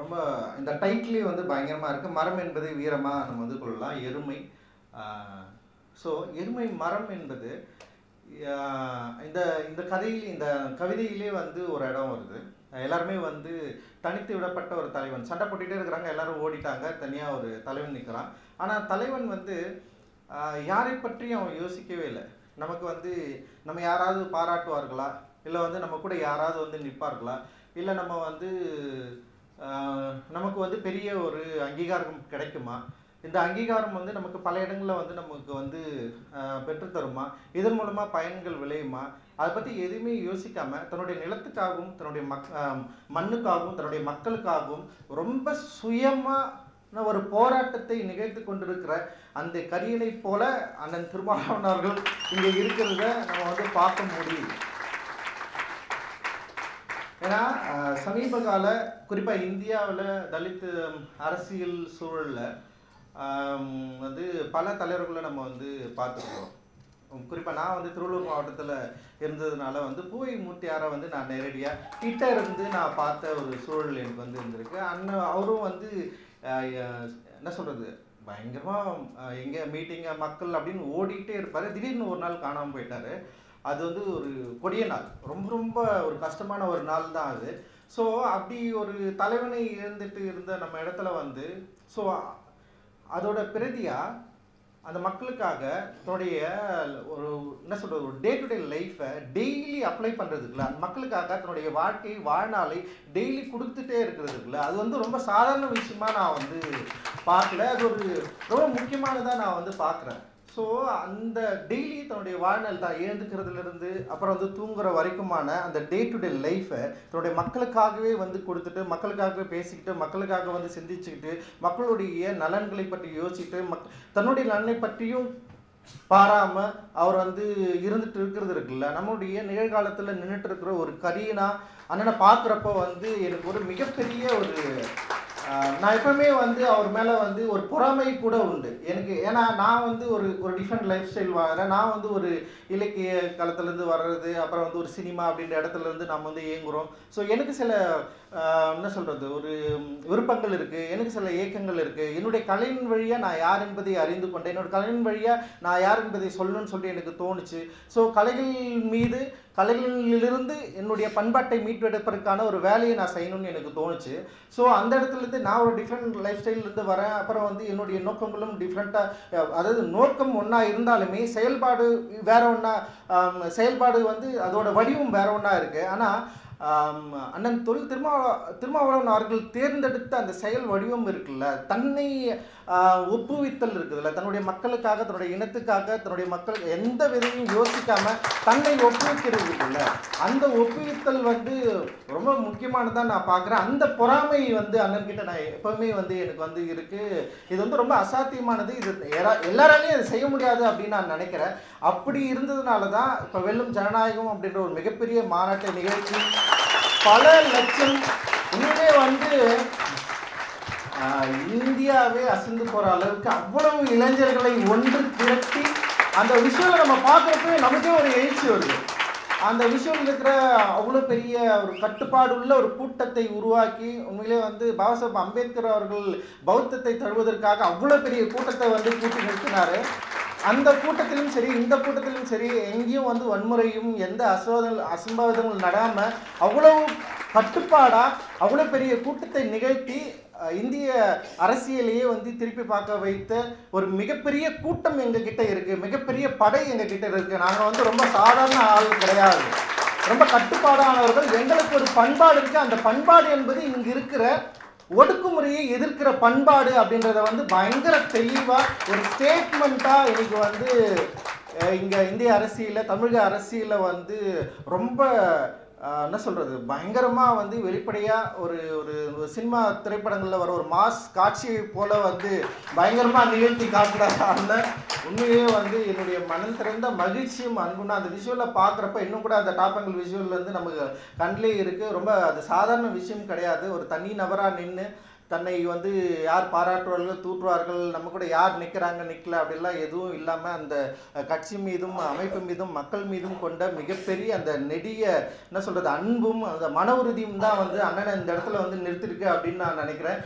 ரொம்ப இந்த டைட்டிலே வந்து பயங்கரமாக இருக்குது மரம் என்பது வீரமாக நம்ம வந்து கொள்ளலாம். எருமை ஸோ எருமை மரம் என்பது இந்த இந்த கதையில் இந்த கவிதையிலே வந்து ஒரு இடம் வருது. எல்லாருமே வந்து தனித்து விடப்பட்ட ஒரு தலைவன். சண்டை போட்டுகிட்டே இருக்கிறாங்க. எல்லாரும் ஓடிட்டாங்க. தனியாக ஒரு தலைவன் நிற்கிறான் ஆனால் தலைவன் வந்து யாரை பற்றியும் அவன் யோசிக்கவே இல்லை. நமக்கு வந்து நம்ம யாராவது பாராட்டுவார்களா? இல்லை வந்து நம்ம கூட யாராவது வந்து நிற்பார்களா? இல்லை நம்ம வந்து நமக்கு வந்து பெரிய ஒரு அங்கீகாரம் கிடைக்குமா? இந்த அங்கீகாரம் வந்து நமக்கு பல இடங்களில் வந்து நமக்கு வந்து பெற்றுத்தருமா? இதன் மூலமாக பயன்கள் விளையுமா? அதை பற்றி எதுவுமே யோசிக்காமல் தன்னுடைய நிலத்துக்காகவும் தன்னுடைய மக் மண்ணுக்காகவும் தன்னுடைய மக்களுக்காகவும் ரொம்ப சுயமாக ஒரு போராட்டத்தை நிகழ்த்து கொண்டிருக்கிற அந்த கரியனை போல அண்ணன் திருமாவளவன் அவர்கள் இங்கே இருக்கிறத நம்ம வந்து பார்க்க முடியும் ஏன்னா சமீப கால குறிப்பாக இந்தியாவில் தலித் அரசியல் சூழலில் வந்து பல தலைவர்களை நம்ம வந்து பார்த்துருக்கோம் குறிப்பாக நான் வந்து திருவள்ளூர் மாவட்டத்தில் இருந்ததுனால வந்து பூவை மூர்த்தியாரை வந்து நான் நேரடியாக கிட்ட இருந்து நான் பார்த்த ஒரு சூழல் எனக்கு வந்து இருந்திருக்கு. அண்ணன் அவரும் வந்து என்ன சொல்கிறது பயங்கரமாக எங்கே மீட்டிங்க மக்கள் அப்படின்னு ஓடிக்கிட்டே இருப்பார். திடீர்னு ஒரு நாள் காணாமல் போயிட்டார். அது வந்து ஒரு கொடிய நாள். ரொம்ப ரொம்ப ஒரு கஷ்டமான ஒரு நாள் தான் அது. ஸோ அப்படி ஒரு தலைவனை இழந்துட்டு இருந்த நம்ம இடத்துல வந்து ஸோ அதோட பிரதியாக அந்த மக்களுக்காக தன்னுடைய ஒரு என்ன சொல்கிறது ஒரு டே டு டே லைஃப்பை டெய்லி அப்ளை பண்ணுறதுக்குல அந்த மக்களுக்காக தன்னுடைய வாழ்க்கை வாழ்நாளை டெய்லி கொடுத்துட்டே இருக்கிறதுக்குல அது வந்து ரொம்ப சாதாரண விஷயமா நான் வந்து பார்க்கல. அது ஒரு ரொம்ப முக்கியமானதாக நான் வந்து பார்க்குறேன். ஸோ அந்த டெய்லி தன்னுடைய வாழ்நாள் தான் எழுந்துக்கிறதுலேருந்து அப்புறம் வந்து தூங்குற வரைக்குமான அந்த டே டு டே லைஃப்பை தன்னுடைய மக்களுக்காகவே வந்து கொடுத்துட்டு மக்களுக்காகவே பேசிக்கிட்டு மக்களுக்காக வந்து சிந்திச்சுக்கிட்டு மக்களுடைய நலன்களை பற்றி யோசிச்சுட்டு மக் தன்னுடைய நலனை பற்றியும் பாராம அவர் வந்து இருந்துட்டு இருக்கிறது இருக்குல்ல. நம்மளுடைய நிகழ்காலத்தில் நின்றுட்டு இருக்கிற ஒரு கரியனா அண்ணனை பார்க்குறப்ப வந்து எனக்கு ஒரு மிகப்பெரிய ஒரு நான் எப்பவுமே வந்து அவர் மேலே வந்து ஒரு பொறாமை கூட உண்டு. எனக்கு ஏன்னா நான் வந்து ஒரு ஒரு டிஃப்ரெண்ட் லைஃப் ஸ்டைல் வாங்குறேன். நான் வந்து ஒரு இலக்கிய களத்துலேருந்து வர்றது அப்புறம் வந்து ஒரு சினிமா அப்படின்ற இடத்துல இருந்து நம்ம வந்து இயங்குறோம். ஸோ எனக்கு சில என்ன சொல்கிறது ஒரு விருப்பங்கள் இருக்குது எனக்கு சில ஏக்கங்கள் இருக்குது என்னுடைய கலையின் வழியாக நான் யார் என்பதை அறிந்து கொண்டேன். என்னோட கலையின் வழியாக நான் யார் என்பதை சொல்லணும்னு சொல்லிட்டு எனக்கு தோணுச்சு. ஸோ கலைகள் மீது கலைகளிலிருந்து என்னுடைய பண்பாட்டை மீட்டெடுப்பதற்கான ஒரு வேலையை நான் செய்யணும்னு எனக்கு தோணுச்சு. ஸோ அந்த இடத்துலேருந்து நான் ஒரு டிஃப்ரெண்ட் லைஃப் ஸ்டைல்லேருந்து வரேன். அப்புறம் வந்து என்னுடைய நோக்கங்களும் டிஃப்ரெண்ட்டாக அதாவது நோக்கம் ஒன்றா இருந்தாலுமே செயல்பாடு வேற ஒன்றா செயல்பாடு வந்து அதோட வடிவம் வேற ஒன்றா இருக்குது ஆனால் அண்ணன் தொல் திருமாவள திருமாவளவன் அவர்கள் தேர்ந்தெடுத்த அந்த செயல் வடிவம் இருக்குல்ல தன்னை ஒப்புவித்தல் இருக்குதுல்ல தன்னுடைய மக்களுக்காக தன்னுடைய இனத்துக்காக தன்னுடைய மக்கள் எந்த விதையும் யோசிக்காம தன்னை ஒப்புவிக்கிறது இருக்குல்ல அந்த ஒப்புவித்தல் வந்து ரொம்ப முக்கியமானதாக நான் பார்க்குறேன். அந்த பொறாமை வந்து அண்ணன் கிட்ட நான் எப்பவுமே வந்து எனக்கு வந்து இருக்கு. இது வந்து ரொம்ப அசாத்தியமானது. இது எல்லாராலையும் அதை செய்ய முடியாது அப்படின்னு நான் நினைக்கிறேன். அப்படி இருந்ததுனால தான் இப்போ வெல்லும் ஜனநாயகம் அப்படின்ற ஒரு மிகப்பெரிய மாநாட்டை நிகழ்ச்சி பல லட்சம். உண்மையிலே வந்து ஆஹ், இந்தியாவே அசந்து போற அளவுக்கு அவ்வளவு இளைஞர்களை ஒன்று திரட்டி அந்த விஷயம் நம்ம பார்க்குறப்ப நமக்கே ஒரு எழுச்சி வருது. அந்த விஷயம் இருக்கிற அவ்வளோ பெரிய ஒரு கட்டுப்பாடு உள்ள ஒரு கூட்டத்தை உருவாக்கி உண்மையிலே வந்து பாபாசாஹேப் அம்பேத்கர் அவர்கள் பௌத்தத்தை தழுவதற்காக அவ்வளோ பெரிய கூட்டத்தை வந்து கூட்டி நிறுத்தினாரு. அந்த கூட்டத்திலும் சரி இந்த கூட்டத்திலும் சரி எங்கேயும் வந்து வன்முறையும் எந்த அசோதல் அசம்பாவிதங்களும் நடாமல் அவ்வளவு கட்டுப்பாடாக அவ்வளோ பெரிய கூட்டத்தை நிகழ்த்தி இந்திய அரசியலையே வந்து திருப்பி பார்க்க வைத்த ஒரு மிகப்பெரிய கூட்டம் எங்ககிட்ட இருக்குது மிகப்பெரிய படை எங்ககிட்ட இருக்குது நாங்கள் வந்து ரொம்ப சாதாரண ஆள் கிடையாது. ரொம்ப கட்டுப்பாடானவர்கள். எங்களுக்கு ஒரு பண்பாடு இருக்குது அந்த பண்பாடு என்பது இங்கே இருக்கிற ஒடுக்குமுறையை எதிர்க்கிற பண்பாடு அப்படின்றத வந்து பயங்கர தெளிவா ஒரு ஸ்டேட்மெண்ட்டா இன்னைக்கு வந்து இங்கே இங்க இந்திய அரசியல தமிழக அரசியல வந்து ரொம்ப என்ன சொல்கிறது பயங்கரமாக வந்து வெளிப்படையாக ஒரு ஒரு சினிமா திரைப்படங்களில் வர ஒரு மாஸ் காட்சியை போல் வந்து பயங்கரமாக நிகழ்த்தி காட்டுறாங்க. உண்மையிலேயே வந்து என்னுடைய மனம் திறந்த மகிழ்ச்சியும் அன்புனா அந்த விஷுவலை பார்க்குறப்ப இன்னும் கூட அந்த டாப்பங்கள் விஷுவல் வந்து நமக்கு கண்ணிலே இருக்குது ரொம்ப அது சாதாரண விஷயம் கிடையாது. ஒரு தனி நபராக நின்று தன்னை வந்து யார் பாராட்டுவார்கள் தூற்றுவார்கள் நம்ம கூட யார் நிற்கிறாங்க நிற்கல அப்படிலாம் எதுவும் இல்லாமல் அந்த கட்சி மீதும் அமைப்பு மீதும் மக்கள் மீதும் கொண்ட மிகப்பெரிய அந்த நெடிய என்ன சொல்கிறது அன்பும் அந்த மன உறுதியும் தான் வந்து அண்ணனை இந்த இடத்துல வந்து நிறுத்திருக்கு அப்படின்னு நான் நினைக்கிறேன்.